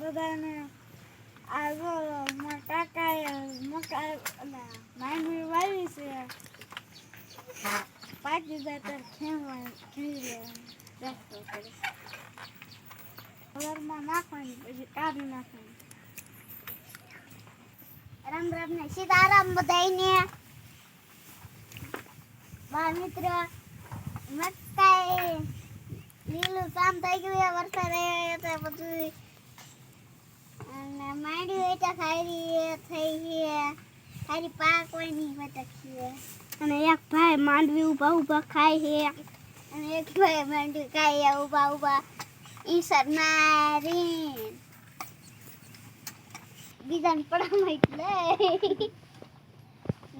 બધાને આ બધાને મારા કાકાએ મોટા માંડવી વાવી છે. પાકી જાય ત્યારે ખેવા ખેડી રસ્તો કરી. કલરમાં નાખવાની, પછી કાઢી નાખવાની. રામ રામ ને સીતારામ બધાઈને બાળ મિત્ર, મકાઈ. લીલું કામ થઈ ગયું વરસાદ આવ્યો એટલે બધું અને માંડ્યું એટલે ખારી થઈ છે ખારી પાક હોય નહીં બતકીએ અને એક ભાઈ માંડવી ઊભા ઊભા ખાય છે અને એક ભાઈ માંડવી ખાય ઊભા ઊભા ઈસર મારી બીજાને પડામાં એટલે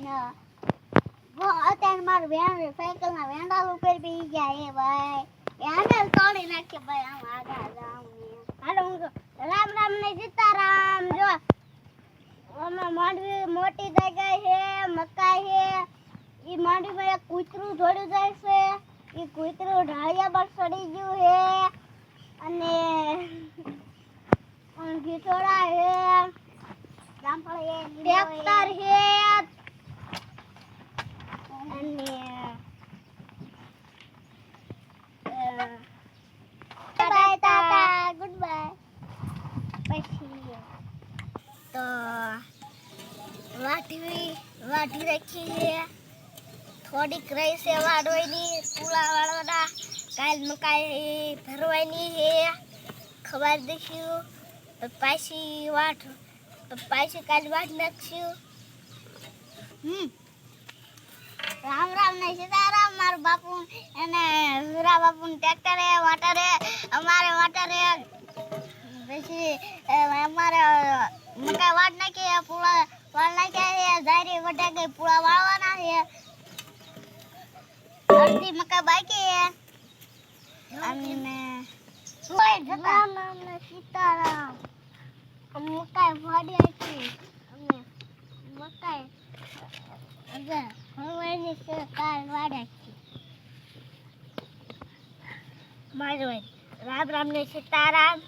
ના અત્યારે મારું વેણ સાયકલના વેંડાલ ઉપર બી ગયા એ ભાઈ તોડી નાખે ભાઈ આમ આગળ જાઉં હાલો હું રામ રામ ને સીતારામ જો. અમે માંડવી મોટી થઈ ગઈ છે મકાઈ છે. ઈ માંડવીમાં એક કૂતરું જોડ્યું જાય છે. એ કૂતરું ઢાળિયા પર ચડી ગયું છે. અને ઘીટોડા છે. ટ્રેક્ટર છે. અને પછી તો વાટવી વાટી રાખી છે થોડીક રહી છે વાળવાની પૂળા વાળવાના. કાલ મકાઈ ભરવાની છે. ખબર દઈશું પાછી વાટ પાછી કાલ વાટ નાખશું. હમ. રામ રામ ને સીતારામ, મારું બાપુ અને વીરા બાપુ ટ્રેક્ટરે વાટરે, અમારે વાટરે. પછી નાખી પૂળા વાળ નાખ્યા છે ધારી વટા ગઈ પૂળા વાળવાના છે? અડધી મકાઈ બાકી છે. અને રામ રામ ને સીતારામ. મકાઈ વાડી છે અમે મકાઈ અગર હવાની છે કાલ વાડે છે મારો રામ રામ ને સીતારામ.